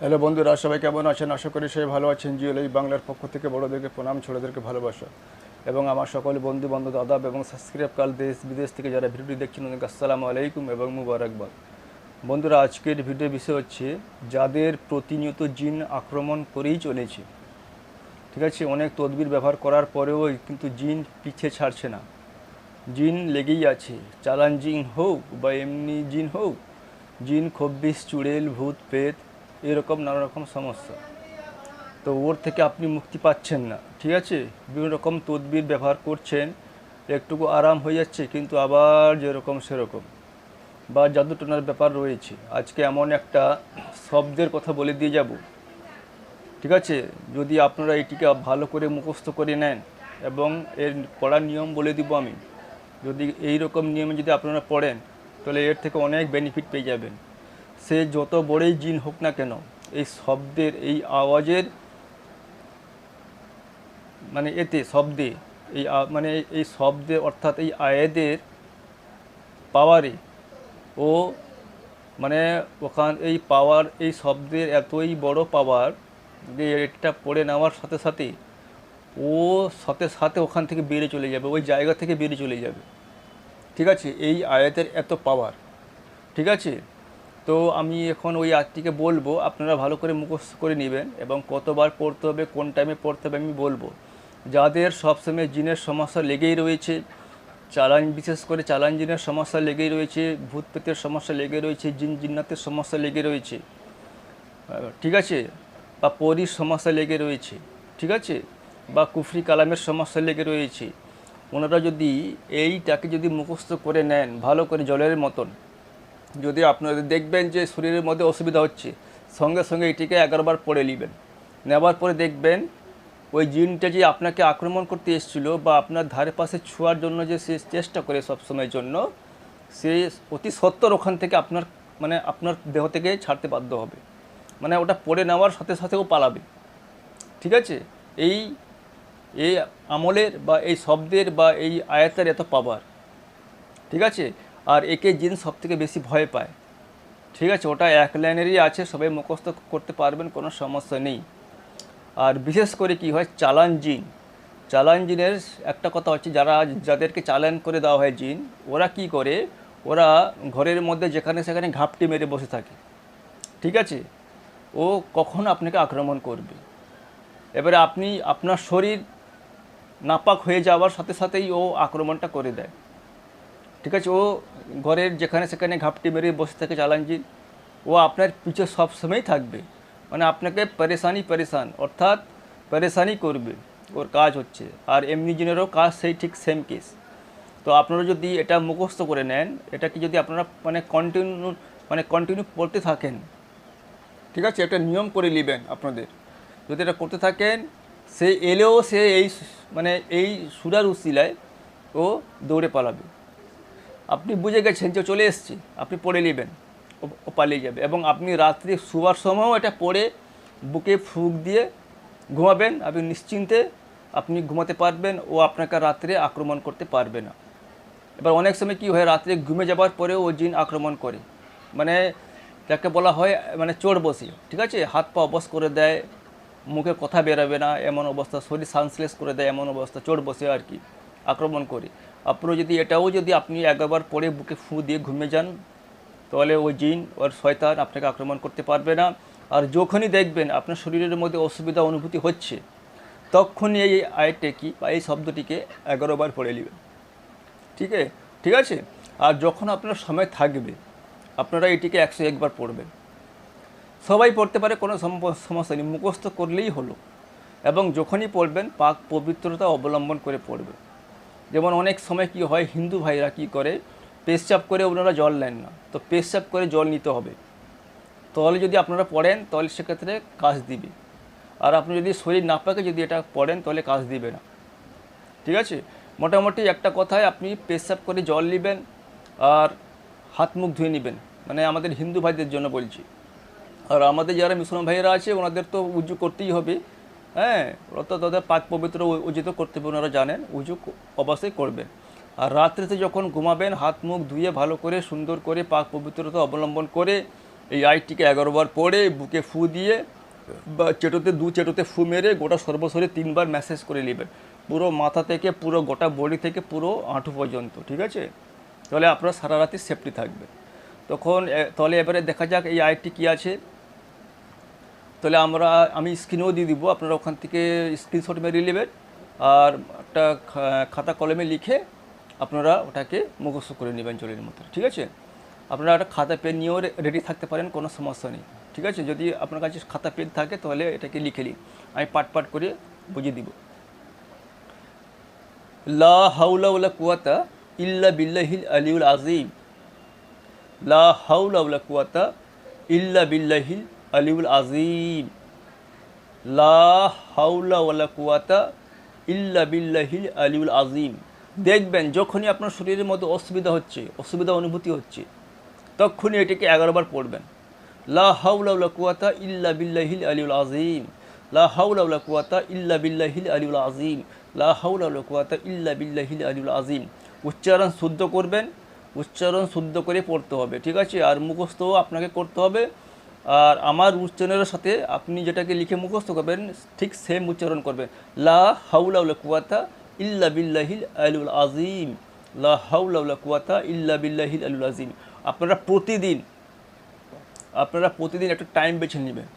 Hello বন্ধুরা, সবাই কেমন আছেন? আশা করি সবাই ভালো আছেন। জিওল এই বাংলার পক্ষ থেকে বড়োদেরকে প্রণাম, ছোটোদেরকে ভালোবাসা। এবং আমার সকল বন্ধু, বান্ধব আদাব এবং সাবস্ক্রাইব কাল দেশ, বিদেশ থেকে যারা ভিডিওটি দেখছেন, ওদেরকে আসসালামু আলাইকুম এবং মুবারকবাদ। বন্ধুরা, আজকের ভিডিও বিষয় হচ্ছে যাদের প্রতিনিয়ত জিন আক্রমণ করেই চলেছে। ঠিক আছে? অনেক তদবির ব্যবহার করার পরেও কিন্তু জিন পিছে ছাড়ছে না। জিন লেগেই আছে। চালান জিন হোক বা এমনি জিন হোক, জিন খব্বিশ চুড়েল, ভূত, প্রেত এরকম নানা রকম সমস্যা। তো ওর থেকে আপনি মুক্তি পাচ্ছেন না, ঠিক আছে? বিভিন্ন রকম তদবির ব্যবহার করছেন, একটুকু আরাম হয়ে যাচ্ছে, কিন্তু আবার যেরকম সেরকম। বা জাদুটোনার ব্যাপার রয়েছে। আজকে এমন একটা শব্দের কথা বলে দিয়ে যাব, ঠিক আছে? যদি আপনারা এটিকে ভালো করে মুখস্থ করে নেন, এবং এর পড়ার নিয়ম বলে দিব আমি। যদি এই রকম নিয়মে যদি আপনারা পড়েন, তাহলে এর থেকে অনেক বেনিফিট পেয়ে যাবেন। সে যত বড়ই জিন হোক না কেন, এই শব্দের, এই আওয়াজের মানে এতে, শব্দে, এই মানে এই শব্দে অর্থাৎ এই আয়েদের পাওয়ারে ও মানে ওখান, এই পাওয়ার, এই শব্দের এতই বড় পাওয়ার যে এটা পড়ে নেওয়ার সাথে সাথে ও সাথে সাথে ওখান থেকে বেরিয়ে চলে যাবে, ওই জায়গা থেকে বেরিয়ে চলে যাবে। ঠিক আছে? এই আয়াতের এত পাওয়ার। ঠিক আছে? তো আমি এখন ওই আয়াতটিকে বলব, আপনারা ভালো করে মুখস্থ করে নেবেন এবং কতবার পড়তে হবে, কোন টাইমে পড়তে হবে আমি বলব। যাদের সবসময় জিনের সমস্যা লেগেই রয়েছে, চালান, বিশেষ করে চালান জিনের সমস্যা লেগেই রয়েছে, ভূত পেতের সমস্যা লেগে রয়েছে, জিন জিন্নাতের সমস্যা লেগে রয়েছে ঠিক আছে? বা পরির সমস্যা লেগে রয়েছে, ঠিক আছে? বা কুফরি কালামের সমস্যা লেগে রয়েছে। ওনারা যদি এইটাকে যদি মুখস্থ করে নেন, ভালো করে জলের মতন যদি আপনাদের দেখবেন যে শরীরের মধ্যে অসুবিধা হচ্ছে, সঙ্গে সঙ্গে এটিকে এগারোবার পড়ে নেবেন। নেওয়ার পরে দেখবেন ওই জিনটা যে আপনাকে আক্রমণ করতে এসেছিল বা আপনার ধারে পাশে ছোঁয়ার জন্য যে সে চেষ্টা করে সবসময়ের জন্য, সে অতি সত্তর ওখান থেকে আপনার মানে আপনার দেহ থেকে ছাড়তে বাধ্য হবে। মানে ওটা পড়ে নেওয়ার সাথে সাথেও পালাবে। ঠিক আছে? এই এই আমলের বা এই শব্দের বা এই আয়াতের এত পাওয়ার। ঠিক আছে? আর একে জিন সব থেকে বেশি ভয় পায়। ঠিক আছে, ওটা এক লাইনেরই আছে, সবাই মুখস্থ করতে পারবেন, কোনো সমস্যা নেই। আর বিশেষ করে কি হয়, চালান জিন। চালান জিনের একটা কথা হচ্ছে, যারা যাদেরকে চালান করে দেওয়া হয় জিন, ওরা কি করে, ওরা ঘরের মধ্যে যেখানে সেখানে ঘাপটি মেরে বসে থাকে। ঠিক আছে? ও কখন আপনাকে আক্রমণ করবে? এবারে আপনি, আপনার শরীর নাপাক হয়ে যাওয়ার সাথে সাথেই ও আক্রমণটা করে দেয়। ঠিক আছে, ও ঘরের যেখানে সেখানে ঘাপটি মেরে বসে থাকে চালানজি, ও আপনার পিছে সবসময়ই থাকবে। মানে আপনাকে পরেশানি পরেশান, অর্থাৎ পরেশানি করবে, ওর কাজ হচ্ছে। আর এমনি জিনেরও কাজ সেই ঠিক সেম কেস তো আপনারা যদি এটা মুখস্থ করে নেন এটাকে যদি আপনারা মানে কন্টিনিউ মানে কন্টিনিউ পড়তে থাকেন, ঠিক আছে, একটা নিয়ম করে নেবেন আপনাদের। যদি এটা করতে থাকেন, সে এলেও সে এই মানে এই সুরার উসিলায় ও দৌড়ে পালাবে। আপনি বুঝে গেছেন যে চলে এসছে, আপনি পড়ে নেবেন, ও- পালিয়ে যাবে। এবং আপনি রাত্রি শোয়ার সময়ও এটা পড়ে বুকে ফুক দিয়ে ঘুমাবেন, আপনি নিশ্চিন্তে আপনি ঘুমাতে পারবেন ও আপনাকে রাত্রে আক্রমণ করতে পারবে না। এবার অনেক সময় কি হয়, রাত্রে ঘুমে যাবার পরেও ও জিন আক্রমণ করে। মানে যাকে বলা হয় মানে চোর বসি, ঠিক আছে? হাত পা অবশ করে দেয়, মুখে কথা বেরোবে না, এমন অবস্থা, শরীর সানসলেস করে দেয়, এমন অবস্থা, চোর বসে আর কি আক্রমণ করে। আপনার যদি এটাও যদি আপনি একবার পরে বুকে ফু দিয়ে ঘুমিয়ে যান, তাহলে ওই জিন ওর শয়তান আপনাকে আক্রমণ করতে পারবে না। আর যখনই দেখবেন আপনার শরীরের মধ্যে অসুবিধা অনুভূতি হচ্ছে, তখনই এই আয়টে কি বা এই শব্দটিকে এগারোবার পড়ে নেবেন। ঠিক আছে ঠিক আছে? আর যখন আপনার সময় থাকবে, আপনারা এটিকে একশো একবার পড়বেন। সবাই পড়তে পারে, কোনো সম- সমস্যা নেই। মুখস্থ করলেই হলো। এবং যখনই পড়বেন, পাক পবিত্রতা অবলম্বন করে পড়বেন। যেমন অনেক সময় কি হয়, হিন্দু ভাইরা কি করে পেশচাপ করে ওনারা জল নেন না। তো পেশচাপ করে জল নিতে হবে। তাহলে যদি আপনারা পড়েন, তাহলে সেক্ষেত্রে কাজ দিবে। আর আপনি যদি শরীর না পাকে যদি এটা পড়েন, তাহলে কাজ দিবে না। ঠিক আছে? মোটামুটি একটা কথায় আপনি পেশাব করে জল নেবেন আর হাত মুখ ধুয়ে নেবেন। মানে আমাদের হিন্দু ভাইদের জন্য বলছি। আর আমাদের যারা মুসলমান ভাইয়েরা আছে, ওনাদের তো উজু করতেই হবে। হ্যাঁ তো তাদের পাক পবিত্র উজিত উজু করতে হবে, ওনারা জানেন, উজু অবশ্যই করবেন। আর রাত্রিতে যখন ঘুমাবেন, হাত মুখ ধুয়ে ভালো করে, সুন্দর করে পাক পবিত্রতা অবলম্বন করে, এই আইটিকে এগারো বার পরে বুকে ফু দিয়ে, বা চেটোতে, দু চেটোতে ফু মেরে, গোটা সর্বশরীরে তিনবার ম্যাসেজ করে নেবেন। পুরো মাথা থেকে, পুরো গোটা বডি থেকে, পুরো হাঁটু পর্যন্ত, ঠিক আছে? তাহলে আপনারা সারা রাতি সেফটি থাকবে। তখন তাহলে এবারে দেখা যাক এই আইটি কী আছে। তাহলে আমরা, আমি স্ক্রিনেও দিয়ে দিব, আপনারা ওখান থেকে স্ক্রিনশট মেরে নেবেন, আর একটা খাতা কলমে লিখে আপনারা ওটাকে মুখস্থ করে নেবেন জলের মতো, ঠিক আছে? আপনারা একটা খাতা পেন নিয়েও রেডি থাকতে পারেন, কোনো সমস্যা নেই, ঠিক আছে? যদি আপনার কাছে খাতা পেন থাকে, তাহলে এটাকে লিখে নিন, আমি পাট পাট করে বুঝিয়ে দিব। লা হাউলা ওয়ালা কুয়াতা ইল্লা বিল্লাহিল আলিউল আজিম লা হাউলা ওয়ালা কুয়াতা ইল্লা বিল্লাহিল আলিউল আজিম লা হাউলা ইল্লা বিল্লাহিল আলিউল আজিম দেখবেন, যখনই আপনার শরীরের মধ্যে অসুবিধা হচ্ছে, অসুবিধা অনুভূতি হচ্ছে, তখনই এটাকে এগারোবার পড়বেন। লা হাউলা কুয়াতা ইল্লা বিল্লাহিল আলিউল আজিম লা হাউলা কুয়াতা ইল্লা বিল্লাহিল আলিউল আজিম লা হাউলা কুয়াতা ইল্লা বিল্লাহিল আলিউল আজিম উচ্চারণ শুদ্ধ করবেন, উচ্চারণ শুদ্ধ করে পড়তে হবে, ঠিক আছে? আর মুখস্থও আপনাকে করতে হবে। আর আমার উচ্চারণের সাথে আপনি যেটাকে লিখে মুখস্থ করবেন, ঠিক সেম উচ্চারণ করবেন। লা হাউলা কুয়াতা ইল্লা বিল্লাহিল আলিউল আজিম লা হাউলা কুয়াতা ইল্লা বিল্লাহিল আলিউল আজিম আপনারা প্রতিদিন আপনারা প্রতিদিন একটা টাইম বেছে নেবেন,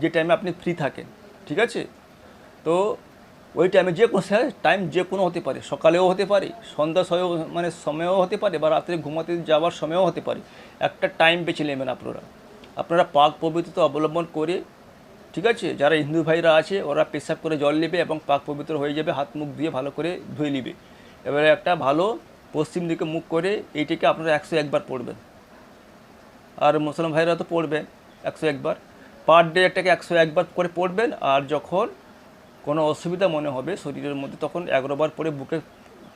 যে টাইমে আপনি ফ্রি থাকেন, ঠিক আছে? তো ওই টাইমে যে কোনো টাইম যে কোনো হতে পারে, সকালেও হতে পারে, সন্ধ্যা সময় মানে সময়ও হতে পারে, বা রাত্রে ঘুমাতে যাওয়ার সময়ও হতে পারে। একটা টাইম বেছে নেবেন আপনারা। আপনারা পাক পবিত্রতা অবলম্বন করে, ঠিক আছে? যারা হিন্দু ভাইরা আছে, ওরা পেশাব করে জল নেবে এবং পাক পবিত্র হয়ে যাবে, হাত মুখ দিয়ে ভালো করে ধুয়ে নেবে। এবারে একটা ভালো পশ্চিম দিকে মুখ করে এইটিকে আপনারা একশো একবার পড়বেন। আর মুসলমান ভাইরা তো পড়বেন একশো একবার। পার ডে একটাকে একশো একবার করে পড়বেন, আর যখন কোনো অসুবিধা মনে হবে শরীরের মধ্যে, তখন এগারোবার পরে বুকে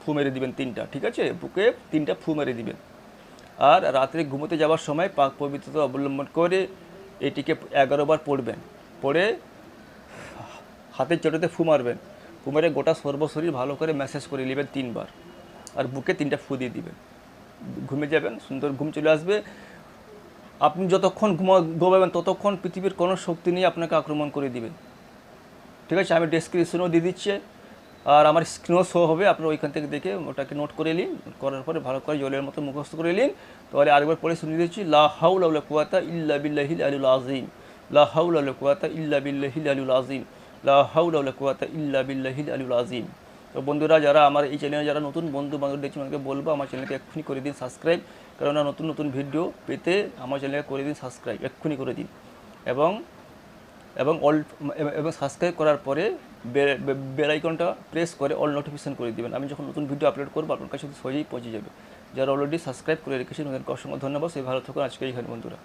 ফু মেরে দিবেন তিনটা, ঠিক আছে? বুকে তিনটা ফু মেরে দিবেন। আর রাত্রে ঘুমোতে যাওয়ার সময় পাক পবিত্রতা অবলম্বন করে এটিকে এগারো বার পড়বেন। পড়ে হাতের চোটাতে ফু মারবেন। ফু মেরে গোটা সর্বশরীর ভালো করে ম্যাসেজ করে নেবেন তিনবার। আর বুকে তিনটা ফু দিয়ে দিবেন। ঘুমে যাবেন, সুন্দর ঘুম চলে আসবে। আপনি যতক্ষণ ঘুমা, ঘুমাবেন ততক্ষণ পৃথিবীর কোনো শক্তি নিয়ে আপনাকে আক্রমণ করে দিবে। ঠিক আছে, আমি ডেসক্রিপশনও দিয়ে দিচ্ছি। আর আমার স্ক্রিনও শো হবে, আপনারা ওইখান থেকে দেখে ওটাকে নোট করে নিন, করার পরে ভালো করে জলের মতো মুখস্থ করে নিন। তাহলে আরেকবার পরে শুনিয়ে দিচ্ছি, লা হাউল আউলা কুয়াতা ইল্লা বিল্লাহিল আলিউল আজিম লা হাউল আউলা কুয়াতা ইল্লা বিল্লাহিল আলিউল আজিম লা হাউল আউলা কুয়াতা ইল্লা বিল্লাহিল আলিউল আজিম তো বন্ধুরা, যারা আমার এই চ্যানেলে যারা নতুন বন্ধু বান্ধব দেখছেন, আমাকে বলব আমার চ্যানেলকে এক্ষুনি করে দিন সাবস্ক্রাইব কেননা নতুন নতুন ভিডিও পেতে আমার চ্যানেলকে করে দিন সাবস্ক্রাইব এক্ষুনি করে দিন। এবং এবং অল এবং সাবস্ক্রাইব করার পরে বেল আইকনটা প্রেস করে অল নোটিফিকেশন করে দেবেন। আমি যখন নতুন ভিডিও আপলোড করব, আপনার কাছে সহজেই পৌঁছে যাবে। যারা অলরেডি সাবস্ক্রাইব করে রেখেছেন, ওদেরকে অসংখ্য ধন্যবাদ। সেই ভালো থাকুন। আজকে এইখানে বন্ধুরা।